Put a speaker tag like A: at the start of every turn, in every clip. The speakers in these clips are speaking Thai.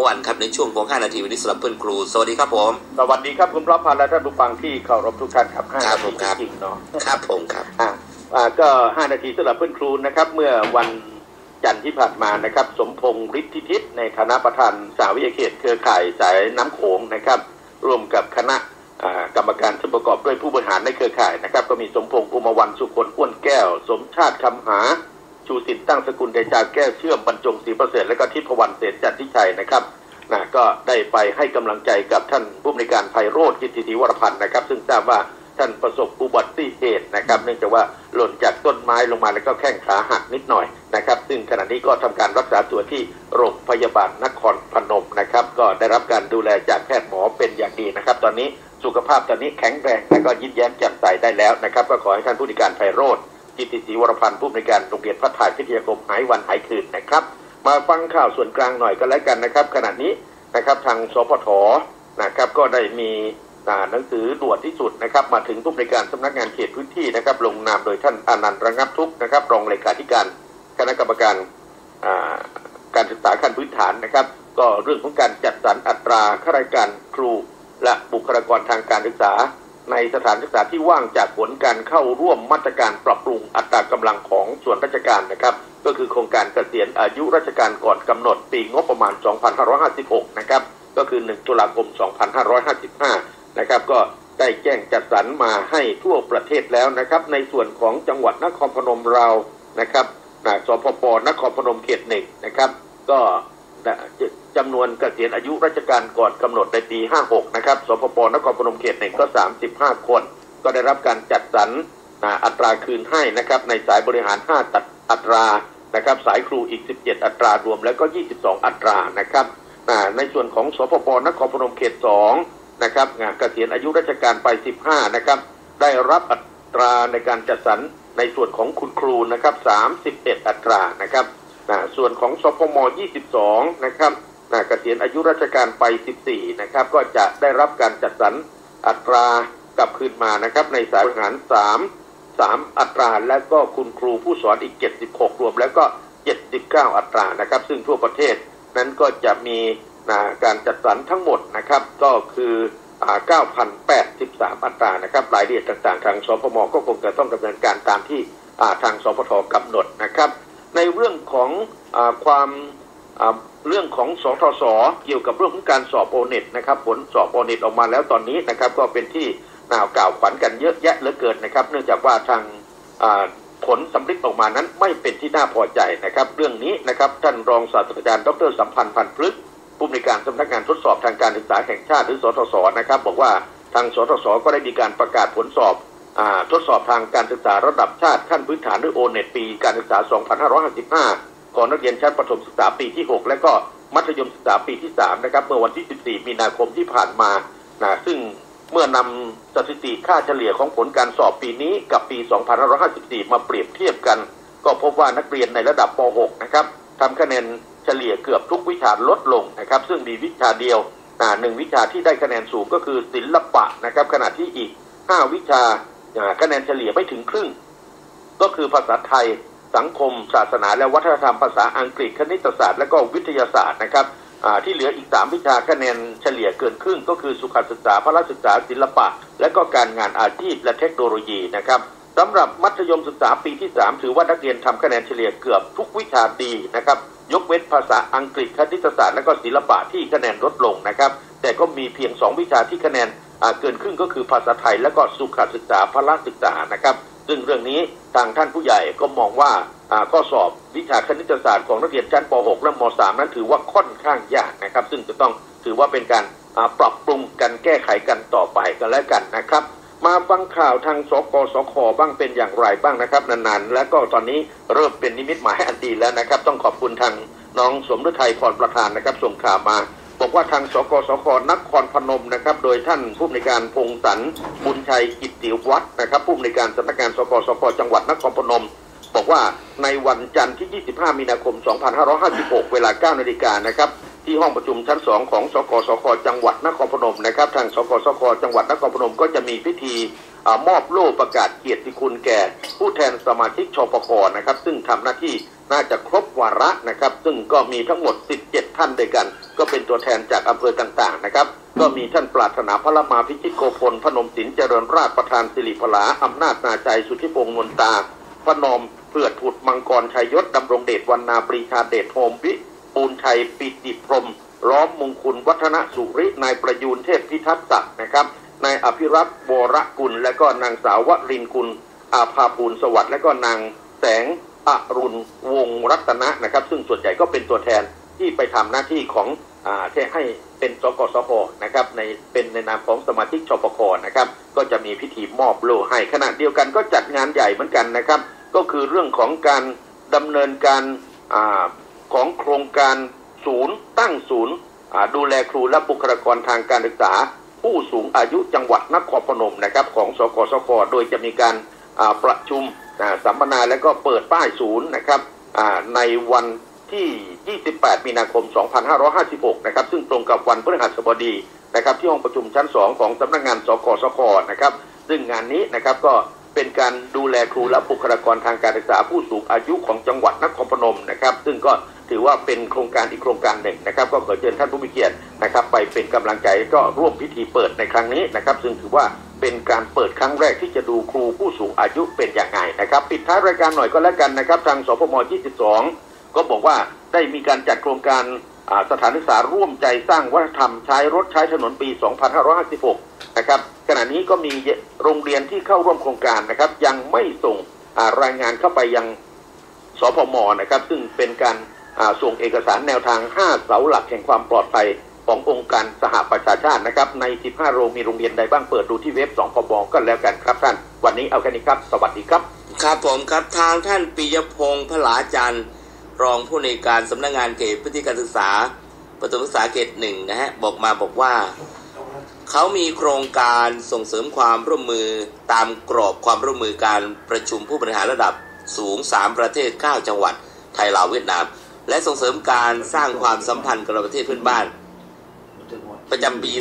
A: มื่อวันครับในช่วงของ5นาทีวันนี้สำหรับเพื่อนครู สวัสดีครับผม
B: สวัสดีครับคุณพระพันธ์และท่านผู้ฟังที่เคารพทุกท่านครับห้า
A: ครับ
B: นา
A: ผ
B: ที
A: มครับ
B: จริงๆเนาะ
A: ครับผมครับ
B: อ่าอ่าก็ห้านาทีสำหรับเพื่อนครูนะครับ เมื่อวันจันทร์ที่ผ่านมานะครับ สมพงษ์ฤทธิทิศในฐานะประธานสาวิทยาเขตเครือข่ายสายน้ำโขงนะครับ ร่วมกับคณะอ่ากรรมการซึ่งประกอบด้วยผู้บริหารในเครือข่ายนะครับ ก็มีสมพงษ์อุมวันสุคนอ้วนแก้ว สมชาติคำหา ชูสิทธิ์ตั้งสกุลเดชาแก้วเชื่อมบรรจงศรีประเสริฐและก็ทิพวรรณเศรษฐ์จันทิชัยนะครับนะก็ได้ไปให้กำลังใจกับท่านผู้อำนการไพโรธกิตติธิวรพันธ์นะครับ ซึ่งทราบว่าท่านประสบอุบัติเหตุนะครับ เนื่องจากว่าหล่นจากต้นไม้ลงมาแล้วก็แข้งขาหักนิดหน่อยนะครับ ซึ่งขณะนี้ก็ทำการรักษาตัวที่โรงพยาบาลนครพนมนะครับ ก็ได้รับการดูแลจากแพทย์หมอเป็นอย่างดีนะครับ ตอนนี้สุขภาพตอนนี้แข็งแรงและก็ยิ้มแย้มแจ่มใสได้แล้วนะครับ ก็ขอให้ท่านผู้อำนการไพโรธ กิติศรีวรพันธ์ผู้อำนวยการโรงเรียนพระถ่ายพิทยาคมหายวันหายคืนนะครับ มาฟังข่าวส่วนกลางหน่อยก็แล้วกันนะครับ ขณะนี้นะครับทางสพทนะครับก็ได้มีหนังสือด่วนที่สุดนะครับ มาถึงผู้อำนการสำนักงานเขตพื้นที่นะครับ ลงนามโดยท่านอนันต์ระงับทุกนะครับ รองเลขาธิการคณะกรรมการการศึกษาขั้นพื้นฐานนะครับ ก็เรื่องของการจัดสรรอัตราข้าราชการครู และบุคลากรทางการศึกษา ในสถานศึกษาที่ว่างจากผลการเข้าร่วมมาตรการปรับปรุงอัตรากำลังของส่วนราชการนะครับ ก็คือโครงการเกษียณอายุราชการก่อนกำหนดปีงบประมาณ 2556 นะครับ ก็คือ 1 ตุลาคม 2555 นะครับก็ได้แจ้งจัดสรรมาให้ทั่วประเทศแล้วนะครับ ในส่วนของจังหวัดนครพนมเรานะครับสพปนครพนมเขตหนึ่งนะครับ ก็ จำนวนเกษียณอายุราชการก่อนกำหนดในปี 56 นะครับ สพปนครพนมเขตหนึ่งก็ 35 คน ก็ได้รับการจัดสรรอัตราคืนให้นะครับ ในสายบริหาร 5 ตัดอัตรานะครับ สายครูอีก 17 อัตรารวมแล้วก็ 22 อัตรานะครับในส่วนของสพปนครพนมเขต 2 นะครับงานเกษียณอายุราชการไป 15 นะครับ ได้รับอัตราในการจัดสรรในส่วนของคุณครูนะครับ 31 อัตรานะครับส่วนของสพม 22 นะครับ อ่าเกษียณอายุราชการไป 14 นะครับ ก็จะได้รับการจัดสรรอัตรากลับคืนมานะครับ ในสายบริหาร3สามอัตรา และก็คุณครูผู้สอนอีก 76 รวม แล้วก็ 79 อัตรานะครับ ซึ่งทั่วประเทศนั้นก็จะมีนะการจัดสรรทั้งหมดนะครับ ก็คือ9,083 อัตรานะครับ รายละเอียดต่างๆ ทางสพมก็คงจะต้องดำเนินการตามที่ทางสพทกำหนดนะครับ ในเรื่องของอความ เรื่องของสทศเกี่ยวกับเรื่องของการสอบโอเน็ตนะครับผลสอบโอเน็ตออกมาแล้วตอนนี้นะครับก็เป็นที่น่าวกล่าวขวัญกันเยอะแยะเหลือเกินนะครับ เนื่องจากว่าทางผลสำลิดออกมานั้นไม่เป็นที่น่าพอใจนะครับ เรื่องนี้นะครับท่านรองศาสตราจารย์ดรสัมพันธ์พันธ์พฤกษ์ผู้อำนวยการสำนักงานทดสอบทางการศึกษาแห่งชาติหรือสทศนะครับ บอกว่าทางสทศก็ได้มีการประกาศผลสอบอทดสอบทางการศึกษาระดับชาติขั้นพื้นฐานหรือโอเน็ตปี การศึกษา 2555 ของนักเรียนชั้นประถมศึกษาปีที่ 6 และก็มัธยมศึกษาปีที่ 3 นะครับ เมื่อวันที่ 14 มีนาคมที่ผ่านมานะซึ่งเมื่อนำสถิติค่าเฉลี่ยของผลการสอบปีนี้กับปี 2554 มาเปรียบเทียบกัน ก็พบว่านักเรียนในระดับป .6 นะครับทำคะแนนเฉลี่ยเกือบทุกวิชาลดลงนะครับ ซึ่งมีวิชาเดียวหนึ่งวิชาที่ได้คะแนนสูงก็คือศิลปะนะครับ ขณะที่อีก 5 วิชาคะแนนเฉลี่ยไม่ถึงครึ่ง ก็คือภาษาไทย สังคม ศาสนาและวัฒนธรรมภาษาอังกฤษคณิตศาสตร์และก็วิทยาศาสตร์นะครับที่เหลืออีก 3 วิชาคะแนนเฉลี่ยเกินครึ่ง ก็คือสุขศึกษาพละศึกษาศิลปะ และก็การงานอาชีพและเทคโนโลยีนะครับสำหรับมัธยมศึกษาปีที่ 3 ถือว่านักเรียนทำคะแนนเฉลี่ยเกือบทุกวิชาดีนะครับยกเว้นภาษาอังกฤษคณิตศาสตร์และก็ศิลปะที่คะแนนลดลงนะครับแต่ก็มีเพียง 2 วิชาที่คะแนนเกินครึ่งก็คือภาษาไทย และก็สุขศึกษาพละศึกษานะครับ ซึ่งเรื่องนี้ทางท่านผู้ใหญ่ก็มองว่าข้อสอบวิชาคณิตศาสตร์ของนักเรียนชั้นป .6 และม .3 นั้นถือว่าค่อนข้างยากนะครับ ซึ่งจะต้องถือว่าเป็นการปรับปรุงกันแก้ไขกันต่อไปกันแล้วกันนะครับ มาฟังข่าวทางสกสคบ้างเป็นอย่างไรบ้างนะครับนานๆ และก็ตอนนี้เริ่มเป็นนิมิตหมายอันดีแล้วนะครับ ต้องขอบคุณทางน้องสมฤทัยพรประธานนะครับส่งข่าวมา บอกว่าทางสกสคนครพนมนะครับ โดยท่านผู้อำนวยการพงศรบุญชัยกิตติวัฒน์นะครับผู้อำนวยการสำนักงานสกสคจังหวัดนครพนม บอกว่าในวันจันทร์ที่ 25 มีนาคม 2556 เวลา 9 นาฬิกานะครับที่ห้องประชุมชั้น 2 ของสกสคจังหวัดนครพนมนะครับ ทางสกสคจังหวัดนครพนมก็จะมีพิธีอมอบโล่ประกาศเกียรติคุณ ทนสมาชิกชปคนะครับ ซึ่งทำหน้าที่น่าจะครบวาระนะครับ ซึ่งก็มีทั้งหมด 17 ท่านด้วยกัน ก็เป็นตัวแทนจากอำเภอต่างๆนะครับ ก็มีท่านปรารถนาพระมาพิชิตโกพลพนมสินเจริญราชประธานสิริพลาอำนาจนาใจสุทธิพงษ์นวลตา พนมเพื่อถุดมังกรชัยยศดำรงเดชวันนาปรีชาเดชโฮมวิปูนชัยปิติพรมล้อมมงคุณวัฒนสุรินายประยูนเทพพิทักษ์ศักดิ์นะครับนายอภิรัตน์วรกุลและก็นางสาววรินกุล อาภาปูลสวัสดิ์และก็นางแสงอรุณวงรัตนะนะครับ ซึ่งส่วนใหญ่ก็เป็นตัวแทนที่ไปทำหน้าที่ของอ่าที่ให้เป็นสกสพนะครับในเป็นในนามของสมาชิกชปคนะครับ ก็จะมีพิธีมอบโล่ให้ขณะเดียวกันก็จัดงานใหญ่เหมือนกันนะครับ ก็คือเรื่องของการดำเนินการอาของโครงการศูนย์ตั้งศูนย์ดูแลครูและบุคลากรทางการศึกษา ผู้สูงอายุจังหวัดนครพนมนะครับ ของสกสพโดยจะมีการ ประชุมสัมมนาและก็เปิดป้ายศูนย์นะครับในวันที่ 28 มีนาคม 2556 นะครับ ซึ่งตรงกับวันพฤหัสบดีนะครับ ที่ห้องประชุมชั้น 2 ของสำนักงานสกสพนะครับ ซึ่งงานนี้นะครับก็เป็นการดูแลครูและบุคลากรทางการศึกษาผู้สูงอายุของจังหวัดนครพนมนะครับ ซึ่งก็ถือว่าเป็นโครงการอีกโครงการหนึ่งนะครับ ก็ขอเชิญท่านผู้มีเกียรตินะครับ ไปเป็นกำลังใจก็ร่วมพิธีเปิดในครั้งนี้นะครับ ซึ่งถือว่า เป็นการเปิดครั้งแรกที่จะดูครูผู้สูงอายุเป็นอย่างไงนะครับปิดท้ายรายการหน่อยก็แล้วกันนะครับ ทางสพม 22 ก็บอกว่าได้มีการจัดโครงการสถานศึกษาร่วมใจสร้างวัฒนธรรมใช้รถใช้ถนนปี 2556 นะครับขณะนี้ก็มีโรงเรียนที่เข้าร่วมโครงการนะครับ ยังไม่ส่งรายงานเข้าไปยังสพมนะครับ ซึ่งเป็นการส่งเอกสารแนวทาง 5 เสาหลักแห่งความปลอดภัย ขององค์การสหประชาชาตินะครับ ใน 15 โรงมีโรงเรียนใดบ้างเปิดดูที่เว็บ2พบก็แล้วกันครับท่าน วันนี้เอาแค่นี้ครับ สวัสดีครับ
A: ครับผมครับทางท่านปิยพงศ์พลาจันทร์รองผู้ในการสำนักงานเขตพื้นที่การศึกษาประถมศึกษาเขตหนึ่งนะฮะบอกมาบอกว่า เขามีโครงการส่งเสริมความร่วมมือตามกรอบความร่วมมือการประชุมผู้บริหารระดับสูง 3 ประเทศ 9 จังหวัด ไทยลาวเวียดนาม และส่งเสริมการสร้างความสัมพันธ์กับประเทศเพื่อนบ้าน ประจำปี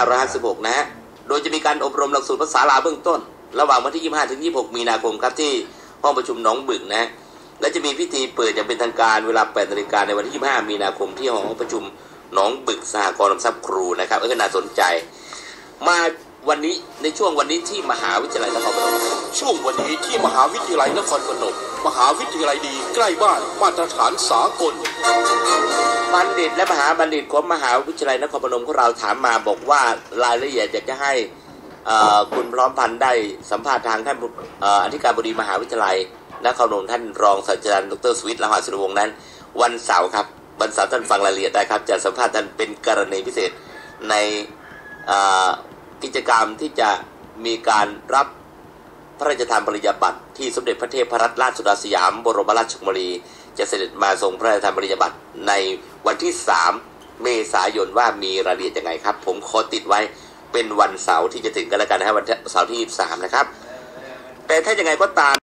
A: 2556 นะฮะ โดยจะมีการอบรมหลักสูตรภาษาลาวเบื้องต้น ระหว่างวันที่ 25 ถึง 26 มีนาคมครับที่ห้องประชุมหนองบึกนะฮะและจะมีพิธีเปิดอย่างเป็นทางการเวลา 8 นาฬิกาในวันที่ 25 มีนาคมที่ห้องประชุมหนองบึกสหกรณ์ทรัพย์ครูนะครับเออน่าสนใจ มาวันนี้ในช่วงวันนี้ที่มหาวิทยาลัยนครปฐม
C: ช่วงวันนี้ที่มหาวิทยาลัยนครพนมมหาวิทยาลัยดีใกล้บ้านมาตรฐานสากล
A: บัณฑิตและมหาบัณฑิตของมหาวิทยาลัยนครพนมของเราถามมาบอกว่ารายละเอียดอยากจะให้คุณพร้อมพันธ์ได้สัมภาษณ์ทางท่านออธิการบดีมหาวิทยาลัยนครพนมท่านรองศาสตราจารย์ดรสวิทย์ละหาสุรวงศ์นั้น วันเสาร์ครับวันเสาร์ท่านฟังรายละเอียดได้ครับจะสัมภาษณ์ท่านเป็นกรณีพิเศษในกิจกรรมที่จะมีการรับพระราชทานปริญญาบัตรที่สมเด็จพระเทพรัตนราชสุดาสยามบรมราชกุมารีจะเสด็จมาทรงพระราชทานปริญญาบัตรใน วันที่ 3 เมษายนว่ามีรายละเอียดยังไงครับ ผมขอติดไว้เป็นวันเสาร์ที่จะถึงกันแล้วกันนะครับวันเสาร์ที่ 23 นะครับ แต่ถ้ายังไงก็ตาม